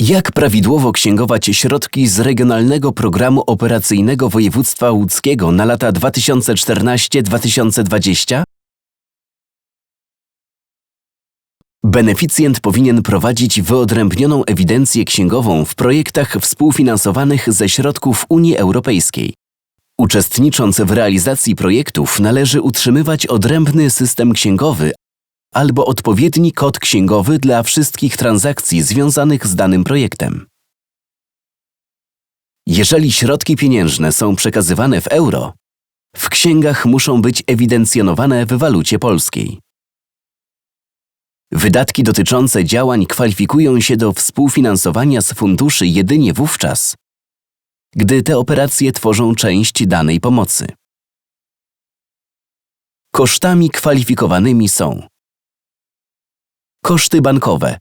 Jak prawidłowo księgować środki z Regionalnego Programu Operacyjnego Województwa Łódzkiego na lata 2014-2020? Beneficjent powinien prowadzić wyodrębnioną ewidencję księgową w projektach współfinansowanych ze środków Unii Europejskiej. Uczestnicząc w realizacji projektów, należy utrzymywać odrębny system księgowy albo odpowiedni kod księgowy dla wszystkich transakcji związanych z danym projektem. Jeżeli środki pieniężne są przekazywane w euro, w księgach muszą być ewidencjonowane w walucie polskiej. Wydatki dotyczące działań kwalifikują się do współfinansowania z funduszy jedynie wówczas, gdy te operacje tworzą część danej pomocy. Kosztami kwalifikowanymi są koszty bankowe.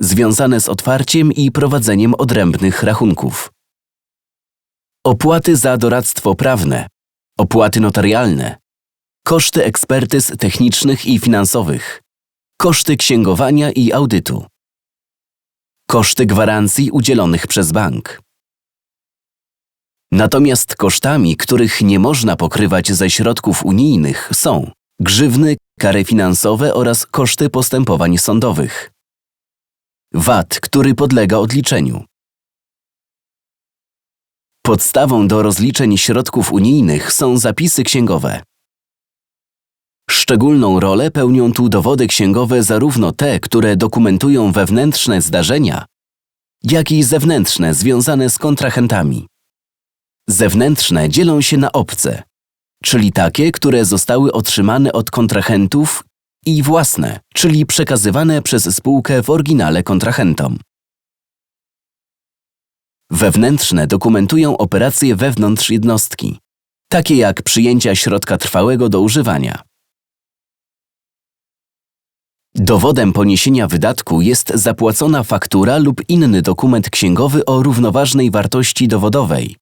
Związane z otwarciem i prowadzeniem odrębnych rachunków, opłaty za doradztwo prawne, opłaty notarialne, koszty ekspertyz technicznych i finansowych, koszty księgowania i audytu, koszty gwarancji udzielonych przez bank. Natomiast kosztami, których nie można pokrywać ze środków unijnych są grzywny, kary finansowe oraz koszty postępowań sądowych. VAT, który podlega odliczeniu. Podstawą do rozliczeń środków unijnych są zapisy księgowe. Szczególną rolę pełnią tu dowody księgowe zarówno te, które dokumentują wewnętrzne zdarzenia, jak i zewnętrzne związane z kontrahentami. Zewnętrzne dzielą się na obce, czyli takie, które zostały otrzymane od kontrahentów i własne, czyli przekazywane przez spółkę w oryginale kontrahentom. Wewnętrzne dokumentują operacje wewnątrz jednostki, takie jak przyjęcia środka trwałego do używania. Dowodem poniesienia wydatku jest zapłacona faktura lub inny dokument księgowy o równoważnej wartości dowodowej,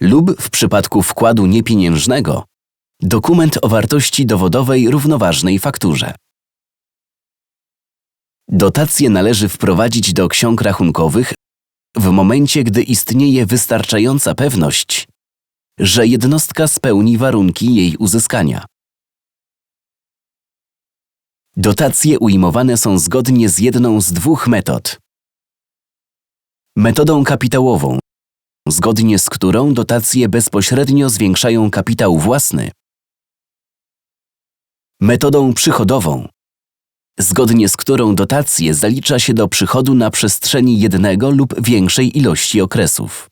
lub w przypadku wkładu niepieniężnego dokument o wartości dowodowej równoważnej fakturze. Dotacje należy wprowadzić do ksiąg rachunkowych w momencie, gdy istnieje wystarczająca pewność, że jednostka spełni warunki jej uzyskania. Dotacje ujmowane są zgodnie z jedną z dwóch metod. Metodą kapitałową, zgodnie z którą dotacje bezpośrednio zwiększają kapitał własny. Metodą przychodową, zgodnie z którą dotacje zalicza się do przychodu na przestrzeni jednego lub większej ilości okresów.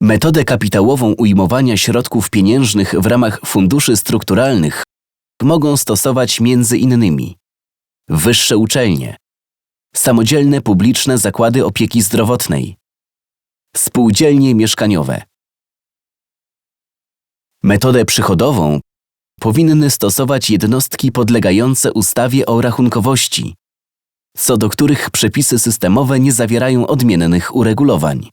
Metodę kapitałową ujmowania środków pieniężnych w ramach funduszy strukturalnych mogą stosować innymi wyższe uczelnie, samodzielne publiczne zakłady opieki zdrowotnej, spółdzielnie mieszkaniowe. Metodę przychodową powinny stosować jednostki podlegające ustawie o rachunkowości, co do których przepisy systemowe nie zawierają odmiennych uregulowań.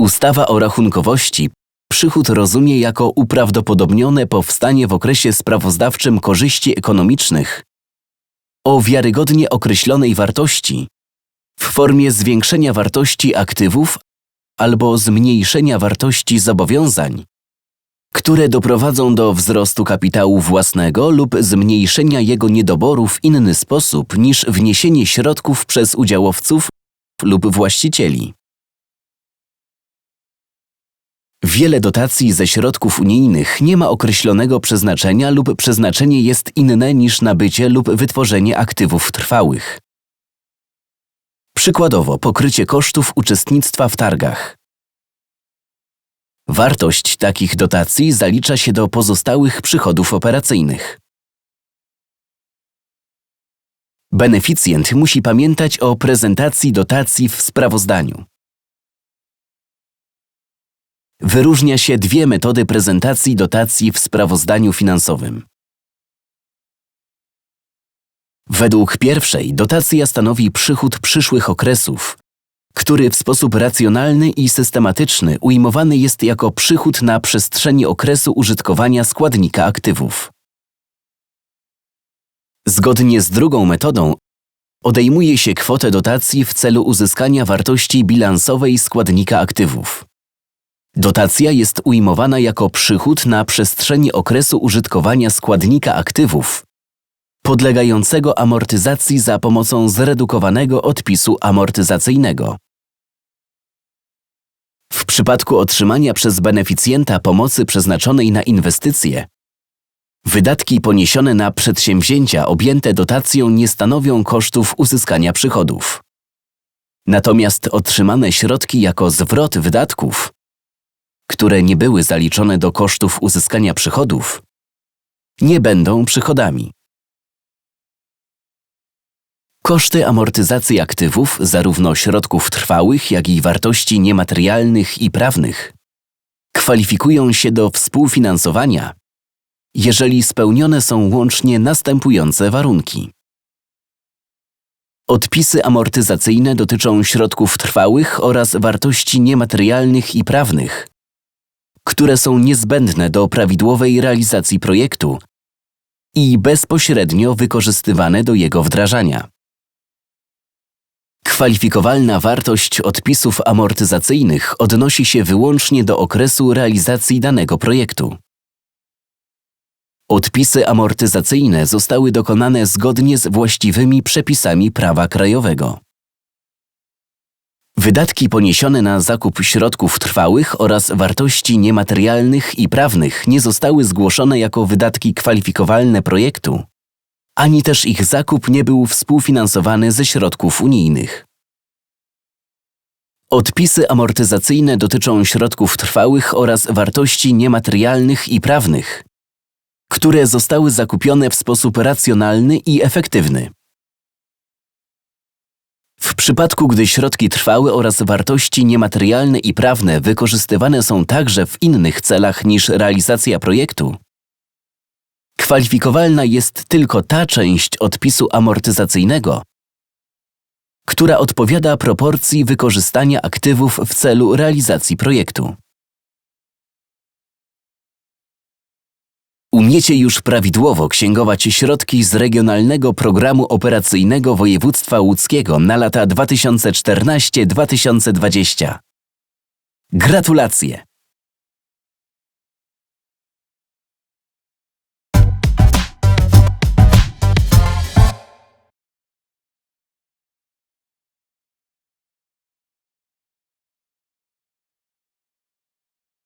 Ustawa o rachunkowości przychód rozumie jako uprawdopodobnione powstanie w okresie sprawozdawczym korzyści ekonomicznych o wiarygodnie określonej wartości w formie zwiększenia wartości aktywów albo zmniejszenia wartości zobowiązań, które doprowadzą do wzrostu kapitału własnego lub zmniejszenia jego niedoboru w inny sposób niż wniesienie środków przez udziałowców lub właścicieli. Wiele dotacji ze środków unijnych nie ma określonego przeznaczenia lub przeznaczenie jest inne niż nabycie lub wytworzenie aktywów trwałych. Przykładowo pokrycie kosztów uczestnictwa w targach. Wartość takich dotacji zalicza się do pozostałych przychodów operacyjnych. Beneficjent musi pamiętać o prezentacji dotacji w sprawozdaniu. Wyróżnia się dwie metody prezentacji dotacji w sprawozdaniu finansowym. Według pierwszej dotacja stanowi przychód przyszłych okresów, który w sposób racjonalny i systematyczny ujmowany jest jako przychód na przestrzeni okresu użytkowania składnika aktywów. Zgodnie z drugą metodą odejmuje się kwotę dotacji w celu uzyskania wartości bilansowej składnika aktywów. Dotacja jest ujmowana jako przychód na przestrzeni okresu użytkowania składnika aktywów, podlegającego amortyzacji za pomocą zredukowanego odpisu amortyzacyjnego. W przypadku otrzymania przez beneficjenta pomocy przeznaczonej na inwestycje, wydatki poniesione na przedsięwzięcia objęte dotacją nie stanowią kosztów uzyskania przychodów. Natomiast otrzymane środki jako zwrot wydatków, które nie były zaliczone do kosztów uzyskania przychodów, nie będą przychodami. Koszty amortyzacji aktywów, zarówno środków trwałych, jak i wartości niematerialnych i prawnych, kwalifikują się do współfinansowania, jeżeli spełnione są łącznie następujące warunki. Odpisy amortyzacyjne dotyczą środków trwałych oraz wartości niematerialnych i prawnych, które są niezbędne do prawidłowej realizacji projektu i bezpośrednio wykorzystywane do jego wdrażania. Kwalifikowalna wartość odpisów amortyzacyjnych odnosi się wyłącznie do okresu realizacji danego projektu. Odpisy amortyzacyjne zostały dokonane zgodnie z właściwymi przepisami prawa krajowego. Wydatki poniesione na zakup środków trwałych oraz wartości niematerialnych i prawnych nie zostały zgłoszone jako wydatki kwalifikowalne projektu, ani też ich zakup nie był współfinansowany ze środków unijnych. Odpisy amortyzacyjne dotyczą środków trwałych oraz wartości niematerialnych i prawnych, które zostały zakupione w sposób racjonalny i efektywny. W przypadku, gdy środki trwałe oraz wartości niematerialne i prawne wykorzystywane są także w innych celach niż realizacja projektu, kwalifikowalna jest tylko ta część odpisu amortyzacyjnego, która odpowiada proporcji wykorzystania aktywów w celu realizacji projektu. Umiecie już prawidłowo księgować środki z Regionalnego Programu Operacyjnego Województwa Łódzkiego na lata 2014-2020. Gratulacje!